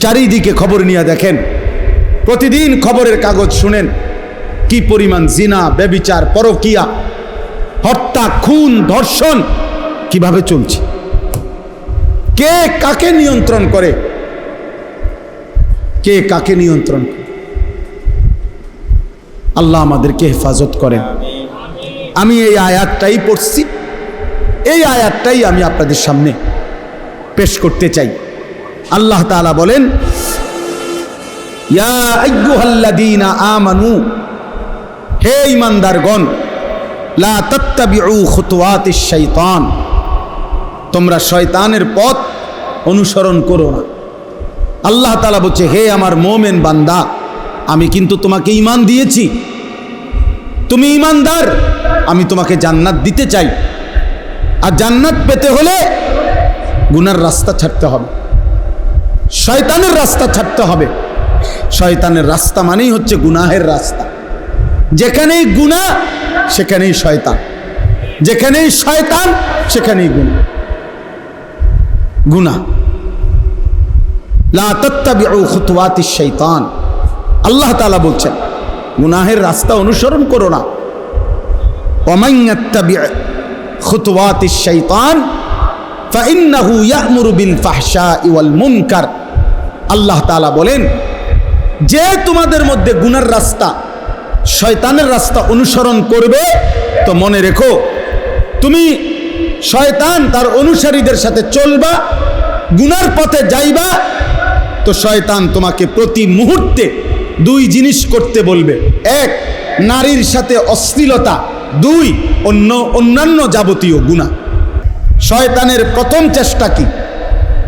চারিদিকে খবর নিয়ে দেখেন। প্রতিদিন খবরের কাগজ শুনেন, কি পরিমাণ জিনা, ব্যবিচার, পরকিয়া, হত্যা, খুন, ধর্ষণ, কীভাবে চলছে? কে কাকে নিয়ন্ত্রণ করে? কে কাকে নিয়ন্ত্রণ করে? আল্লাহ আমাদেরকে হেফাজত করেন। আমি এই আয়াতটাই পড়ছি। এই আয়াতটাই আমি আপনাদের সামনে পেশ করতে চাই। আল্লাহ তাআলা বলেন আমানু, হে ঈমানদারগণ, লা শাইতান, তোমরা শয়তানের পথ অনুসরণ করো না। আল্লাহ তাআলা বলছে, হে আমার মোমেন বান্দা, আমি কিন্তু তোমাকে ঈমান দিয়েছি। তুমি ঈমানদার, আমি তোমাকে জান্নাত দিতে চাই। আর জান্নাত পেতে হলে গুনার রাস্তা ছাড়তে হবে। শয়তানের রাস্তা ছাড়তে হবে। শয়তানের রাস্তা মানেই হচ্ছে গুনাহের রাস্তা। যেখানেই গুনাহ, সেখানেই শয়তান। যেখানেই শয়তান, সেখানেই গুনাহ। গুনাহ। লা তাত্তাবিউ খুতুওয়াতিশ শাইতান আল্লাহ তাআলা বলছেন, গুনাহের রাস্তা অনুসরণ করো না। ওমান ইয়াত্তাবি খুতুওয়াতিশ শাইতান ফাইন্নাহু ইয়া'মুরু বিল ফাহশাই ওয়াল মুনকার। আল্লাহ তাআলা বলেন, যে তোমাদের মধ্যে গুনার রাস্তা, শয়তানের রাস্তা অনুসরণ করবে, তো মনে রেখো, তুমি শয়তান তার অনুসারীদের সাথে চলবা, গুনার পথে যাইবা, তো শয়তান তোমাকে প্রতি মুহূর্তে দুই জিনিস করতে বলবে। এক, নারীর সাথে অশ্লীলতা। দুই, অন্য, অন্যান্য যাবতীয় গুণা শয়তানের প্রথম চেষ্টা কি?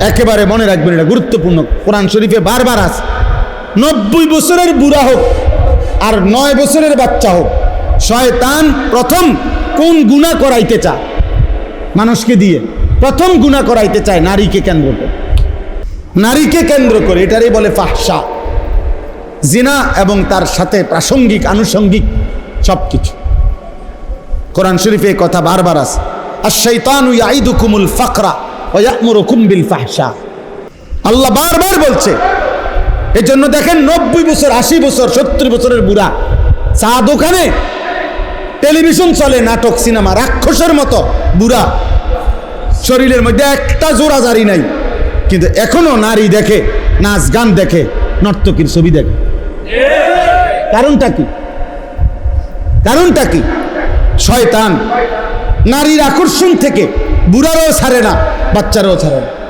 একেবারে মনে রাখবেন এটা গুরুত্বপূর্ণ। কোরআন শরীফে বারবার আছে। নব্বই বছরের বুড়া হোক আর নয় বছরের বাচ্চা হোক, শয়তান প্রথম কোন গুণা করাইতে চায়? মানুষকে দিয়ে প্রথম গুণা করাইতে চায় নারীকে কেন্দ্র করে। নারীকে কেন্দ্র করে এটারই বলে ফাহসা। জিনা এবং তার সাথে প্রাসঙ্গিক, আনুষঙ্গিক সব কিছু কোরআন শরীফে কথা বারবার আছে। আর শৈতান ফাকরা। আল্লাহ বারবার বলছে এই জন্য দেখেন নব্বই বছর, আশি বছর, সত্তর বছরের বুড়া চা দোকানে টেলিভিশন চলে, নাটক, সিনেমা, রাক্ষসের মতো বুড়া। শরীরের মধ্যে একটা জোড়া জারি নাই, কিন্তু এখনও নারী দেখে, নাচ গান দেখে, নর্তকীর ছবি দেখে। কারণটা কি? কারণটা কি? শয়তান নারীর আকর্ষণ থেকে বুড়ারও ছাড়ে না বাচ্চারাও ছাড়ে না।